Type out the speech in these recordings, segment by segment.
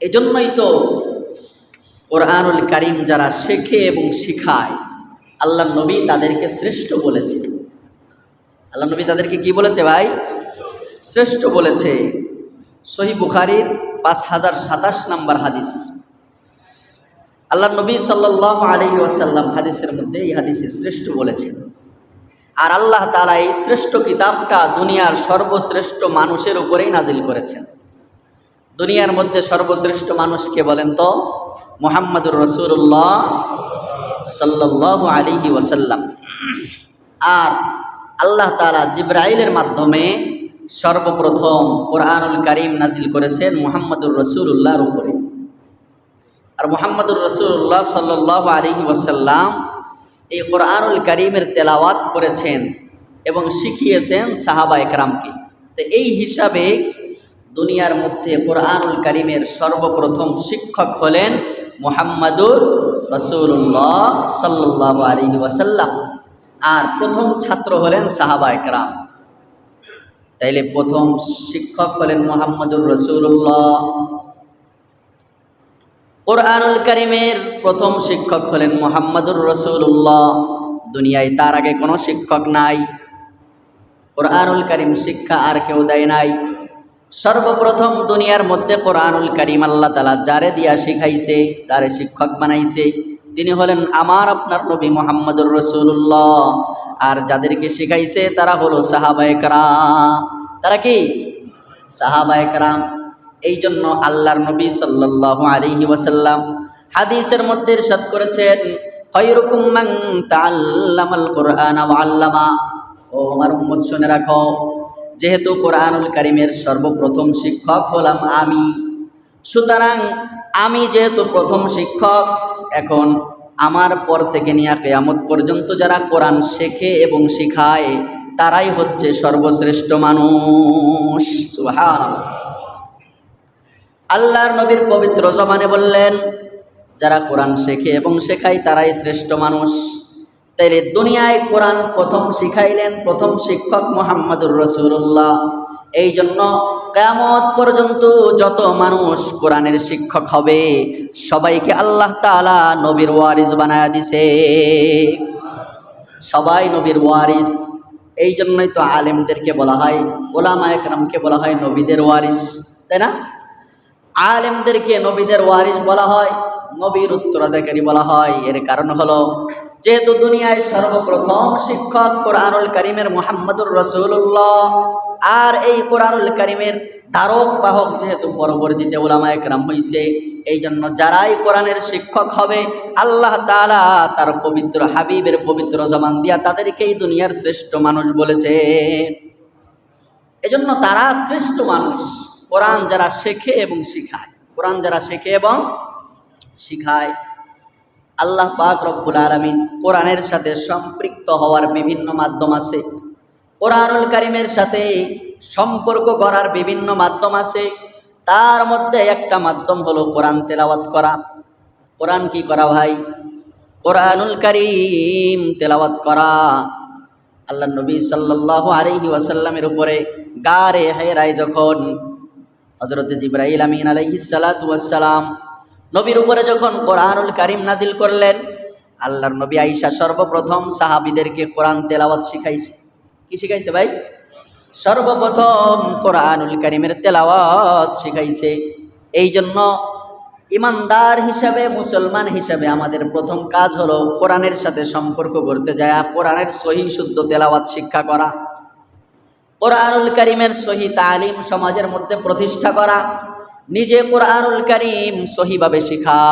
এজন্যই তো কোরআনুল কারিম যারা শেখে এবং শিখায় আল্লাহ নবী তাদেরকে শ্রেষ্ঠ বলেছে। আল্লাহ নবী তাদেরকে কি বলেছে ভাই? শ্রেষ্ঠ বলেছে। সহি বুখারির পাঁচ হাজার সাতাশ নাম্বার হাদিস। আল্লাহ নবী সাল্লাহ আলী ওয়াসাল্লাম হাদিসের মধ্যে এই হাদিসে শ্রেষ্ঠ বলেছেন। আর আল্লাহ তালা এই শ্রেষ্ঠ কিতাবটা দুনিয়ার সর্বশ্রেষ্ঠ মানুষের উপরেই নাজিল করেছেন। দুনিয়ার মধ্যে সর্বশ্রেষ্ঠ মানুষকে বলেন তো? মোহাম্মদুর রসুল্লাহ সাল্লাহ আলিহি ওয়াসাল্লাম। আর আল্লাহ তালা জিব্রাইলের মাধ্যমে সর্বপ্রথম কোরআনুল করিম নাজিল করেছেন মোহাম্মদুর রসুল্লাহর উপরে। আর মোহাম্মদুর রসুল্লাহ সাল্লাহ আলিহি ওয়াসাল্লাম এই কোরআনুল করিমের তেলাওয়াত করেছেন এবং শিখিয়েছেন সাহাবা একরামকে তো এই হিসাবে দুনিয়ার মধ্যে কোরআনুল করিমের সর্বপ্রথম শিক্ষক হলেন মোহাম্মদুর রসুল্লাহ সাল্লাহ আলহি ওয়াসাল্লাম। আর প্রথম ছাত্র হলেন সাহাবা একরাম। তাইলে প্রথম শিক্ষক হলেন মোহাম্মদুর রসুল্লাহ কোরআনুল করিমের প্রথম শিক্ষক হলেন মোহাম্মদুর রসুল্লাহ দুনিয়ায় তার আগে কোনো শিক্ষক নাই। কোরআনুল করিম শিক্ষা আর কেউ দেয় নাই। সর্বপ্রথম দুনিয়ার মধ্যে কোরআনুল করিম আল্লাহ তালা যারে দিয়া শিখাইছে, যারে শিক্ষক বানাইছে, তিনি হলেন আমার আপনার নবী মোহাম্মদুর রসুল্লাহ আর যাদেরকে শিখাইছে তারা হলো সাহাবায় কারাম। তারা কি? সাহাবায় কারাম। এই জন্য আল্লাহর নবী সাল্লাহ আলিহি ওয়াসাল্লাম হাদিসের মধ্যে ইরশাদ করেছেন খয়রুকুম মান তাআল্লামাল কুরআন আল্লামা। ও আমার উম্মত শুনে রাখো যেহেতু কোরআনুল করিমের সর্বপ্রথম শিক্ষক হলাম আমি। সুতরাং আমি যেহেতু প্রথম শিক্ষক, এখন আমার পর থেকে নিয়ে কেয়ামত পর্যন্ত যারা কোরআন শেখে এবং শিখায়, তারাই হচ্ছে সর্বশ্রেষ্ঠ মানুষ। আল্লাহর নবীর পবিত্র জমানে বললেন, যারা কোরআন শেখে এবং শেখায়, তারাই শ্রেষ্ঠ মানুষ। তাইলে দুনিয়ায় কোরআন প্রথম শিখাইলেন, প্রথম শিক্ষক মোহাম্মদুর রসুল্লাহ এই জন্য কেমত পর্যন্ত যত মানুষ কোরআনের শিক্ষক হবে, সবাইকে আল্লাহ তালা নবীর ওয়ারিস বানায় দিছে। সবাই নবীর ওয়ারিস। এই জন্যই তো আলেমদেরকে বলা হয়, ওলামা একরামকে বলা হয় নবীদের ওয়ারিস, তাই না? আলেমদেরকে নবীদের ওয়ারিস বলা হয়, নবীর উত্তরাধিকারী বলা হয়। এর কারণ হলো যেহেতু দুনিয়ায় সর্বপ্রথম শিক্ষক কোরআনুল করিমের মোহাম্মদুর রসুল্লাহ আর এই কোরআনুল করিমের ধারক বাহক যেহেতু পরবর্তীতে ওলামা একরাম হয়েছে এই জন্য যারাই কোরআনের শিক্ষক হবে, আল্লাহ তালা তার পবিত্র হাবিবের পবিত্র জমান দিয়া তাদেরকেই দুনিয়ার শ্রেষ্ঠ মানুষ বলেছে। এজন্য তারা শ্রেষ্ঠ মানুষ। কোরআন যারা শেখে এবং শিখায়। কোরআন যারা শেখে এবং শিখায়। আল্লাহ পাক রব্বুল আলমিন কোরআনের সাথে সম্পৃক্ত হওয়ার বিভিন্ন মাধ্যম আছে। কোরআনুল কারিমের সাথে সম্পর্ক করার বিভিন্ন মাধ্যম আছে। তার মধ্যে একটা মাধ্যম হলো কোরআন তেলাওয়াত করা। কোরআন কি করা ভাই? কোরআনুল কারিম তেলাওয়াত করা। আল্লাহ নবী সাল্লাহ আলহি ওয়াসাল্লামের উপরে গারে হেরায় যখন হজরত জিব্রাহিল আমিন আলহি সালাতাম নবীর উপরে যখন কোরআনুল কারিম নাজিল করলেন, আল্লাহর নবী আইসা সর্বপ্রথম সাহাবিদেরকে কোরআন তেলাওয়াত শিখাইছে। কি শিখাইছে ভাই? সর্বপ্রথম কোরআনুল কারিমের তেলাওয়াত শিখাইছে। এই জন্য ইমানদার হিসাবে, মুসলমান হিসাবে আমাদের প্রথম কাজ হলো কোরআনের সাথে সম্পর্ক করতে যায়, কোরআনের সহি শুদ্ধ তেলাওয়াত শিক্ষা করা। কোরআনুল করিমের সহি তালিম সমাজের মধ্যে প্রতিষ্ঠা করা। নিজে কোরআনুল করিম সহিভাবে শিখা।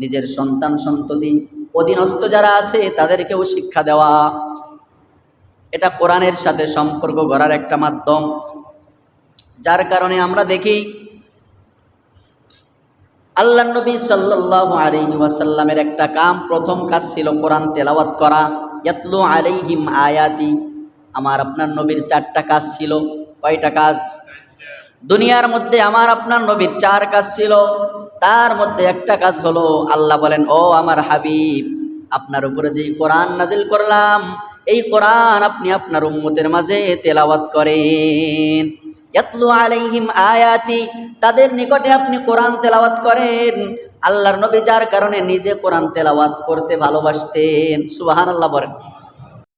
নিজের সন্তান সন্ততি, অধীনস্থ যারা আছে, তাদেরকেও শিক্ষা দেওয়া। এটা কোরআনের সাথে সম্পর্ক গড়ার একটা মাধ্যম। যার কারণে আমরা দেখি, আল্লাহ নবী সাল্লাহ আলহি ওয়াসাল্লামের একটা কাম, প্রথম কাজ ছিল কোরআন তেলাওয়াত করা। ইয়াতলু আলাইহিম আয়াতি। আমার আপনার নবীর চারটা কাজ ছিল। কয়টা কাজ? দুনিয়ার মধ্যে আমার আপনার নবীর চার কাজ ছিল। তার মধ্যে একটা কাজ হলো, আল্লাহ বলেন, ও আমার হাবিব, আপনার উপরে যেই কোরআন নাজিল করলাম, এই কোরআন আপনি আপনার উম্মতের মাঝে তেলাওয়াত করেন। ইয়াতলু আলাইহিম আয়াতি, তাদের নিকটে আপনি কোরআন তেলাওয়াত করেন। আল্লাহর নবী যার কারণে নিজে কোরআন তেলাওয়াত করতে ভালোবাসতেন। সুবহানাল্লাহ বলেন।